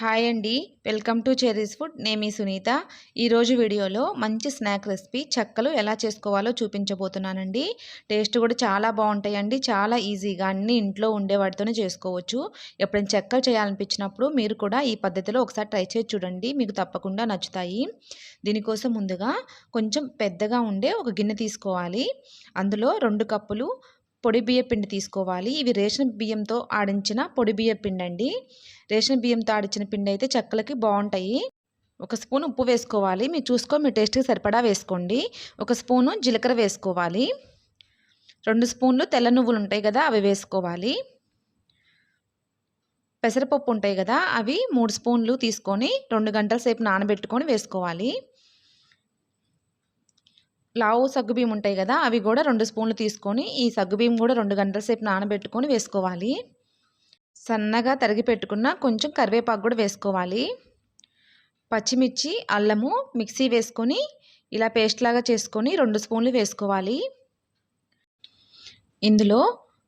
Hi అండి. Welcome to Cherry's food. నేమి సునీత. ఈరోజు వీడియోలో మంచి స్నాక్ రెసిపీ చెక్కలు ఎలా చేసుకోవాలో చూపించబోతున్నానండి. టేస్ట్ కూడా చాలా బాగుంటాయండి. చాలా ఈజీగా అన్ని ఇంట్లో ఉండే వాటితోనే చేసుకోవచ్చు. ఎప్పుడైనా చెక్కలు చేయాలనిపించినప్పుడు మీరు కూడా ఈ పద్ధతిలో ఒకసారి ట్రై చేసి చూడండి. మీకు తప్పకుండా నచ్చుతాయి. దీనికోసం ముందుగా కొంచెం పెద్దగా ఉండే ఒక గిన్నె తీసుకోవాలి. అందులో రెండు కప్పులు పొడి బియ్య పిండి తీసుకోవాలి. ఇవి రేషన్ బియ్యంతో ఆడించిన పొడి బియ్య పిండి అండి రేషన్ బియ్యంతో ఆడించిన పిండి అయితే చెక్కలకి బాగుంటాయి. ఒక స్పూన్ ఉప్పు వేసుకోవాలి. మీరు చూసుకో మీ టేస్ట్కి సరిపడా వేసుకోండి. ఒక స్పూను జీలకర్ర వేసుకోవాలి. రెండు స్పూన్లు తెల్ల నువ్వులు ఉంటాయి కదా అవి వేసుకోవాలి. పెసరపప్పు ఉంటాయి కదా అవి మూడు స్పూన్లు తీసుకొని రెండు గంటల సేపు నానబెట్టుకొని వేసుకోవాలి. లావు సగ్గుబియ్యం ఉంటాయి కదా అవి కూడా రెండు స్పూన్లు తీసుకొని ఈ సగ్గుబియ్యం కూడా రెండు గంటల సేపు నానబెట్టుకొని వేసుకోవాలి. సన్నగా తరిగి పెట్టుకున్న కొంచెం కరివేపాకు కూడా వేసుకోవాలి. పచ్చిమిర్చి అల్లము మిక్సీ వేసుకొని ఇలా పేస్ట్ లాగా చేసుకొని రెండు స్పూన్లు వేసుకోవాలి. ఇందులో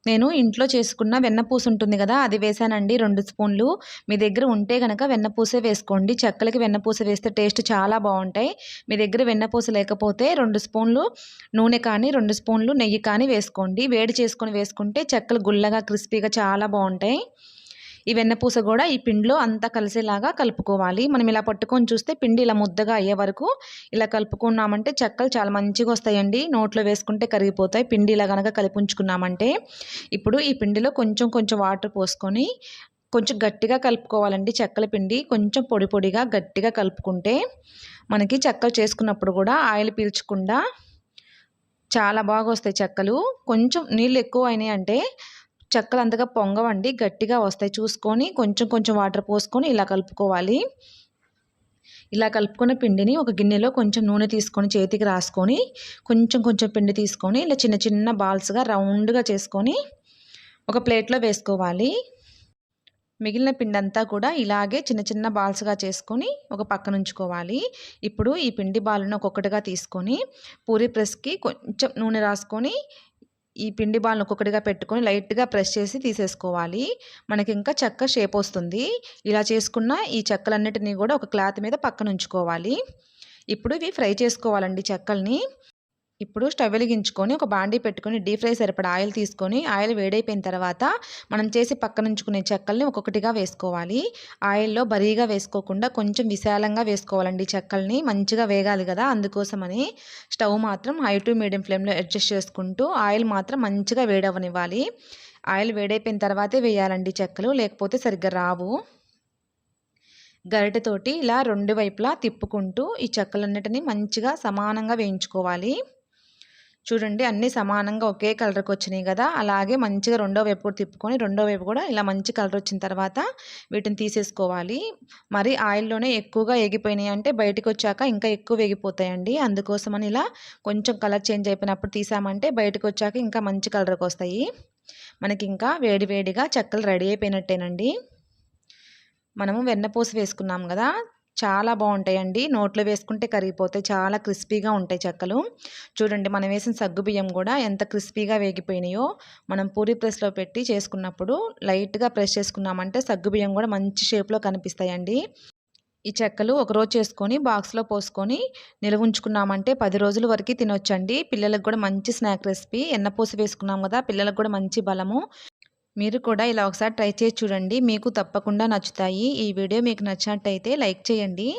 నేను ఇంట్లో చేసుకున్న వెన్నపూస ఉంటుంది కదా అది వేసానండి రెండు స్పూన్లు. మీ దగ్గర ఉంటే కనుక వెన్నపూసే వేసుకోండి. చెక్కలకి వెన్నపూస వేస్తే టేస్ట్ చాలా బాగుంటాయి. మీ దగ్గర వెన్నపూస లేకపోతే రెండు స్పూన్లు నూనె కానీ రెండు స్పూన్లు నెయ్యి కానీ వేసుకోండి. వేడి చేసుకొని వేసుకుంటే చెక్కలు గుల్లగా క్రిస్పీగా చాలా బాగుంటాయి. ఈ వెన్నపూస కూడా ఈ పిండిలో అంతా కలిసేలాగా కలుపుకోవాలి. మనం ఇలా పట్టుకొని చూస్తే పిండి ఇలా ముద్దగా అయ్యే వరకు ఇలా కలుపుకున్నామంటే చెక్కలు చాలా మంచిగా వస్తాయండి. నోట్లో వేసుకుంటే కరిగిపోతాయి. పిండి ఇలా కనుక కలిపి ఉంచుకున్నామంటే ఇప్పుడు ఈ పిండిలో కొంచెం కొంచెం వాటర్ పోసుకొని కొంచెం గట్టిగా కలుపుకోవాలండి చెక్కల పిండి. కొంచెం పొడి పొడిగా గట్టిగా కలుపుకుంటే మనకి చెక్కలు చేసుకున్నప్పుడు కూడా ఆయిల్ పీల్చకుండా చాలా బాగా వస్తాయి చెక్కలు. కొంచెం నీళ్ళు ఎక్కువ అయినాయి అంటే చెక్కలు అంతగా పొంగవండి గట్టిగా వస్తాయి. చూసుకొని కొంచెం కొంచెం వాటర్ పోసుకొని ఇలా కలుపుకోవాలి. ఇలా కలుపుకున్న పిండిని ఒక గిన్నెలో కొంచెం నూనె తీసుకొని చేతికి రాసుకొని కొంచెం కొంచెం పిండి తీసుకొని ఇలా చిన్న చిన్న బాల్స్గా రౌండ్గా చేసుకొని ఒక ప్లేట్లో వేసుకోవాలి. మిగిలిన పిండి అంతా కూడా ఇలాగే చిన్న చిన్న బాల్స్గా చేసుకొని ఒక పక్కన ఉంచుకోవాలి. ఇప్పుడు ఈ పిండి బాలను ఒక్కొక్కటిగా తీసుకొని పూరి ప్రెస్కి కొంచెం నూనె రాసుకొని ఈ పిండి బాల్ని ఒక్కొక్కటిగా పెట్టుకొని లైట్గా ప్రెస్ చేసి తీసేసుకోవాలి. మనకి ఇంకా చెక్క షేప్ వస్తుంది. ఇలా చేసుకున్న ఈ చెక్కలన్నిటినీ కూడా ఒక క్లాత్ మీద పక్కన ఉంచుకోవాలి. ఇప్పుడు ఇవి ఫ్రై చేసుకోవాలండి చెక్కల్ని. ఇప్పుడు స్టవ్ వెలిగించుకొని ఒక బాండీ పెట్టుకొని డీప్ ఫ్రై సరిపడా ఆయిల్ తీసుకొని ఆయిల్ వేడైపోయిన తర్వాత మనం చేసి పక్కనుంచుకునే చెక్కల్ని ఒక్కొక్కటిగా వేసుకోవాలి. ఆయిల్లో బరీగా వేసుకోకుండా కొంచెం విశాలంగా వేసుకోవాలండి చెక్కల్ని. మంచిగా వేగాలి కదా అందుకోసమని స్టవ్ మాత్రం హై టు మీడియం ఫ్లేమ్లో అడ్జస్ట్ చేసుకుంటూ ఆయిల్ మాత్రం మంచిగా వేడవనివ్వాలి ఆయిల్ వేడైపోయిన తర్వాతే వేయాలండి చెక్కలు లేకపోతే సరిగ్గా రావు. గరిటెతోటి ఇలా రెండు వైపులా తిప్పుకుంటూ ఈ చెక్కలన్నిటిని మంచిగా సమానంగా వేయించుకోవాలి. చూడండి అన్నీ సమానంగా ఒకే కలర్కి వచ్చినాయి కదా! అలాగే మంచిగా రెండో వైపు కూడా తిప్పుకొని రెండో వైపు కూడా ఇలా మంచి కలర్ వచ్చిన తర్వాత వీటిని తీసేసుకోవాలి. మరి ఆయిల్లోనే ఎక్కువగా ఎగిపోయినాయి అంటే బయటకు వచ్చాక ఇంకా ఎక్కువ వేగిపోతాయండి అందుకోసమని ఇలా కొంచెం కలర్ చేంజ్ అయిపోయినప్పుడు తీసామంటే బయటకు వచ్చాక ఇంకా మంచి కలర్కి వస్తాయి. మనకి ఇంకా వేడి వేడిగా చెక్కలు రెడీ అయిపోయినట్టేనండి. మనము వెన్నపూస వేసుకున్నాం కదా! చాలా బాగుంటాయండి. నోట్లో వేసుకుంటే కరిగిపోతాయి. చాలా క్రిస్పీగా ఉంటాయి చెక్కలు. చూడండి మనం వేసిన సగ్గు బియ్యం కూడా ఎంత క్రిస్పీగా వేగిపోయినాయో మనం పూరి ప్రెస్లో పెట్టి చేసుకున్నప్పుడు లైట్గా ప్రెస్ చేసుకున్నామంటే సగ్గు బియ్యం కూడా మంచి షేప్లో కనిపిస్తాయండి. ఈ చెక్కలు ఒకరోజు చేసుకొని బాక్స్లో పోసుకొని నిల్వ ఉంచుకున్నామంటే పది రోజుల వరకు తినొచ్చండి. పిల్లలకు కూడా మంచి స్నాక్ రెసిపీ. ఎన్నపూస వేసుకున్నాం కదా పిల్లలకు కూడా మంచి బలము. మీరు కూడా ఇలా ఒకసారి ట్రై చేసి చూడండి. మీకు తప్పకుండా నచ్చుతాయి. ఈ వీడియో మీకు నచ్చినట్టయితే లైక్ చేయండి.